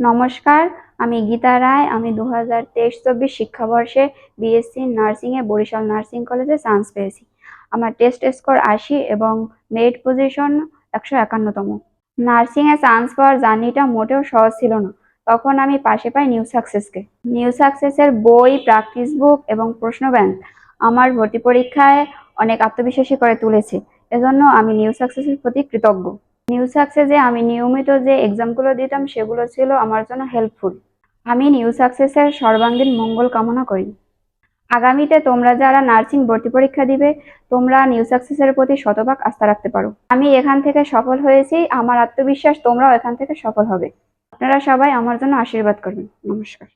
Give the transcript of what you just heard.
নমস্কার, আমি গীতা রায়, আমি দু হাজার তেইশ চব্বিশ শিক্ষাবর্ষে বিএসসি নার্সিংয়ে বরিশাল নার্সিং কলেজে চান্স পেয়েছি। আমার টেস্ট স্কোর আশি এবং মেরিট পজিশন একশো একান্নতম। নার্সিংয়ে চান্স পাওয়ার জার্নিটা মোটেও সহজ ছিল না। তখন আমি পাশে পাই নিউ সাকসেসকে নিউ সাকসেসের বই, প্র্যাকটিস বুক এবং প্রশ্ন ব্যাংক আমার ভর্তি পরীক্ষায় অনেক আত্মবিশ্বাসী করে তুলেছে। এজন্য আমি নিউ সাকসেসের প্রতি কৃতজ্ঞ। নিউ সাকসেসে আমি নিয়মিত যে এক্সামগুলো দিতাম, সেগুলো ছিল আমার জন্য হেল্পফুল আমি নিউ সাকসেসের সর্বাঙ্গীন মঙ্গল কামনা করি। আগামীতে তোমরা যারা নার্সিং ভর্তি পরীক্ষা দিবে, তোমরা নিউ সাকসেসের প্রতি শতভাগ আস্থা রাখতে পারো। আমি এখান থেকে সফল হয়েছি, আমার আত্মবিশ্বাস তোমরাও এখান থেকে সফল হবে। আপনারা সবাই আমার জন্য আশীর্বাদ করবেন নমস্কার।